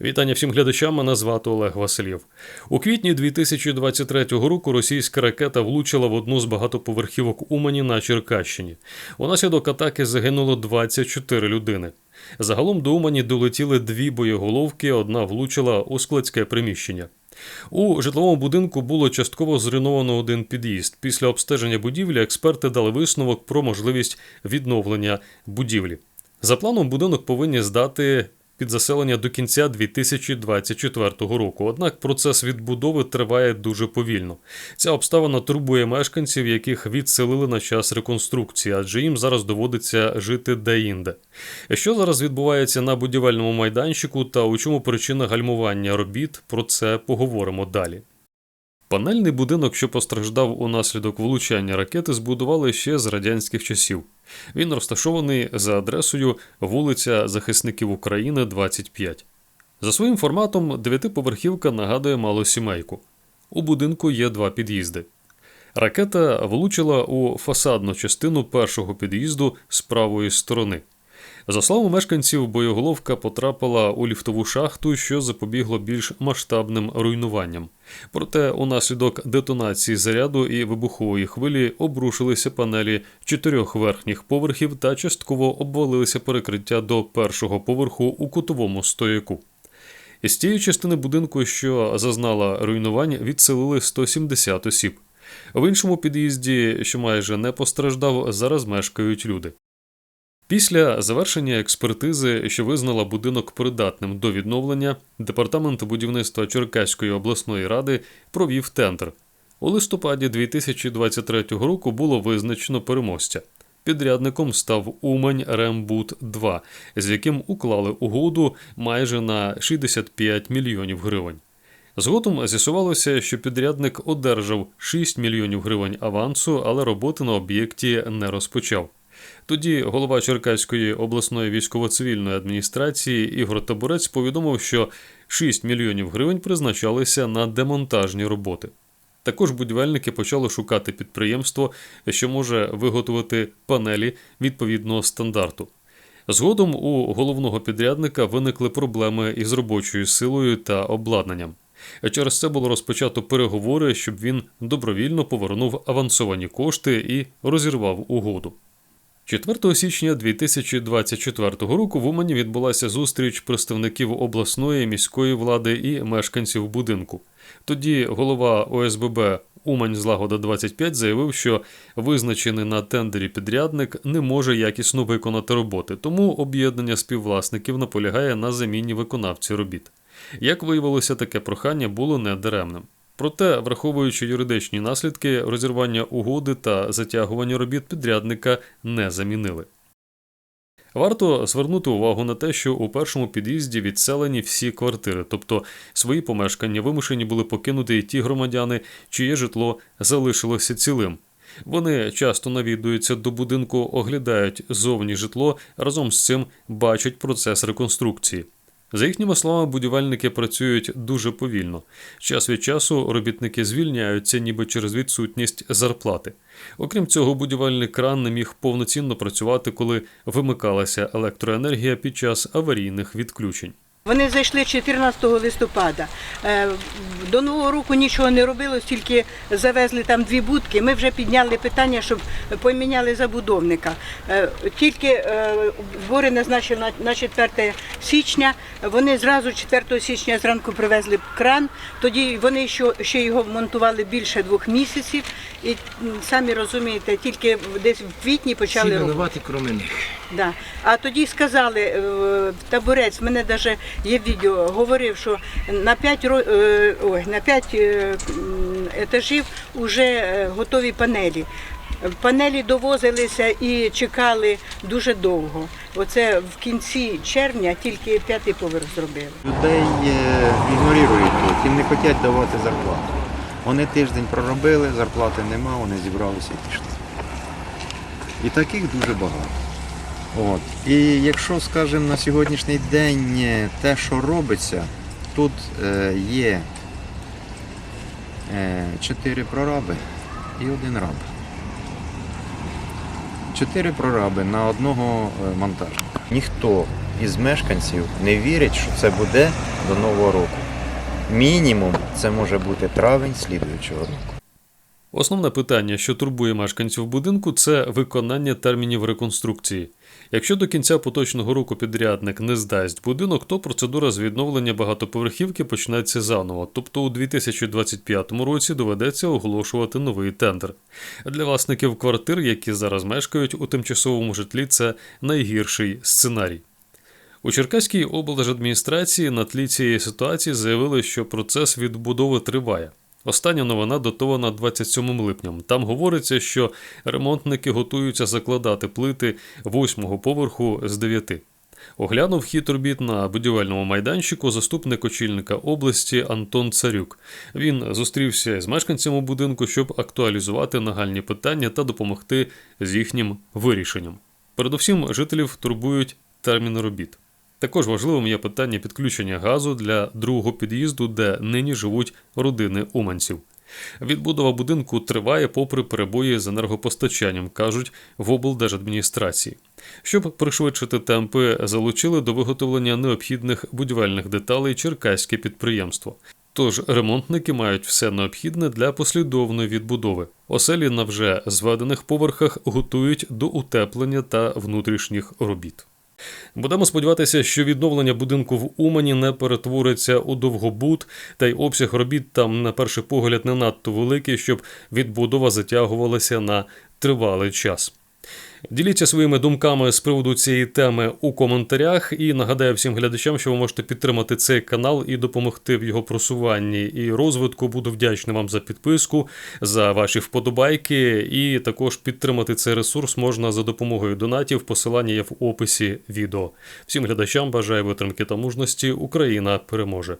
Вітання всім глядачам. Мене звати Олег Васильєв. У квітні 2023 року російська ракета влучила в одну з багатоповерхівок Умані на Черкащині. Унаслідок атаки загинуло 24 людини. Загалом до Умані долетіли дві боєголовки, одна влучила у складське приміщення. У житловому будинку було частково зруйновано один під'їзд. Після обстеження будівлі експерти дали висновок про можливість відновлення будівлі. За планом, будинок повинні здати під заселення до кінця 2024 року. Однак процес відбудови триває дуже повільно. Ця обставина турбує мешканців, яких відселили на час реконструкції, адже їм зараз доводиться жити де-інде. Що зараз відбувається на будівельному майданчику та у чому причина гальмування робіт? Про це поговоримо далі. Панельний будинок, що постраждав унаслідок влучання ракети, збудували ще з радянських часів. Він розташований за адресою вулиця Захисників України, 25. За своїм форматом дев'ятиповерхівка нагадує малосімейку. У будинку є два під'їзди. Ракета влучила у фасадну частину першого під'їзду з правої сторони. За словами мешканців, боєголовка потрапила у ліфтову шахту, що запобігло більш масштабним руйнуванням. Проте, унаслідок детонації заряду і вибухової хвилі обрушилися панелі чотирьох верхніх поверхів та частково обвалилися перекриття до першого поверху у кутовому стояку. Із тієї частини будинку, що зазнала руйнувань, відселили 170 осіб. В іншому під'їзді, що майже не постраждав, зараз мешкають люди. Після завершення експертизи, що визнала будинок придатним до відновлення, департамент будівництва Черкаської обласної ради провів тендер. У листопаді 2023 року було визначено переможця. Підрядником став Умань Рембут 2 з яким уклали угоду майже на 65 мільйонів гривень. Згодом з'ясувалося, що підрядник одержав 6 мільйонів гривень авансу, але роботи на об'єкті не розпочав. Тоді голова Черкаської обласної військово-цивільної адміністрації Ігор Табурець повідомив, що 6 мільйонів гривень призначалися на демонтажні роботи. Також будівельники почали шукати підприємство, що може виготовити панелі відповідного стандарту. Згодом у головного підрядника виникли проблеми із робочою силою та обладнанням. Через це було розпочато переговори, щоб він добровільно повернув авансовані кошти і розірвав угоду. 4 січня 2024 року в Умані відбулася зустріч представників обласної міської влади і мешканців будинку. Тоді голова ОСББ Умань Злагода 25 заявив, що визначений на тендері підрядник не може якісно виконати роботи, тому об'єднання співвласників наполягає на заміні виконавці робіт. Як виявилося, таке прохання було недаремним. Проте, враховуючи юридичні наслідки, розірвання угоди та затягування робіт підрядника не замінили. Варто звернути увагу на те, що у першому під'їзді відселені всі квартири, тобто свої помешкання вимушені були покинути і ті громадяни, чиє житло залишилося цілим. Вони часто навідуються до будинку, оглядають зовні житло, разом з цим бачать процес реконструкції. За їхніми словами, будівельники працюють дуже повільно. Час від часу робітники звільняються, ніби через відсутність зарплати. Окрім цього, будівельний кран не міг повноцінно працювати, коли вимикалася електроенергія під час аварійних відключень. Вони зайшли 14 листопада. Е, До Нового року нічого не робилось, тільки завезли там дві будки. Ми вже підняли питання, щоб поміняли забудовника. Е, Тільки е, збори назначили на- на 4 січня. Вони зразу 4 січня зранку привезли кран. Тоді вони ще, його монтували більше двох місяців. І самі розумієте, тільки десь в квітні почали винуваті, крім них. Да. А тоді сказали, е, таборець, в мене навіть є відео, говорив, що на 5, е, на 5 е, етажів вже готові панелі. Панелі довозилися і чекали дуже довго. Оце в кінці червня тільки п'ятий поверх зробили. Людей ігнорують тут, їм не хочуть давати зарплату. Вони тиждень проробили, зарплати нема, вони зібралися і пішли. І таких дуже багато. От. І якщо, скажімо, на сьогоднішній день те, що робиться, тут е, є е, чотири прораби і один раб. Чотири прораби на одного е, монтажника. Ніхто із мешканців не вірять, що це буде до Нового року. Мінімум це може бути травень слідуючого року. Основне питання, що турбує мешканців будинку, це виконання термінів реконструкції. Якщо до кінця поточного року підрядник не здасть будинок, то процедура з відновлення багатоповерхівки почнеться заново, тобто у 2025 році доведеться оголошувати новий тендер. Для власників квартир, які зараз мешкають у тимчасовому житлі, це найгірший сценарій. У Черкаській облдержадміністрації на тлі цієї ситуації заявили, що процес відбудови триває. Остання новина датована 27 липням. Там говориться, що ремонтники готуються закладати плити восьмого поверху з дев'яти. Оглянув хід робіт на будівельному майданчику заступник очільника області Антон Царюк. Він зустрівся з мешканцями будинку, щоб актуалізувати нагальні питання та допомогти з їхнім вирішенням. Передусім, жителів турбують терміни робіт. Також важливим є питання підключення газу для другого під'їзду, де нині живуть родини уманців. Відбудова будинку триває попри перебої з енергопостачанням, кажуть в облдержадміністрації. Щоб пришвидшити темпи, залучили до виготовлення необхідних будівельних деталей черкаське підприємство. Тож ремонтники мають все необхідне для послідовної відбудови. Оселі на вже зведених поверхах готують до утеплення та внутрішніх робіт. Будемо сподіватися, що відновлення будинку в Умані не перетвориться у довгобуд, та й обсяг робіт там, на перший погляд, не надто великий, щоб відбудова затягувалася на тривалий час. Діліться своїми думками з приводу цієї теми у коментарях. І нагадаю всім глядачам, що ви можете підтримати цей канал і допомогти в його просуванні і розвитку. Буду вдячний вам за підписку, за ваші вподобайки. І також підтримати цей ресурс можна за допомогою донатів. Посилання є в описі відео. Всім глядачам бажаю витримки та мужності. Україна переможе.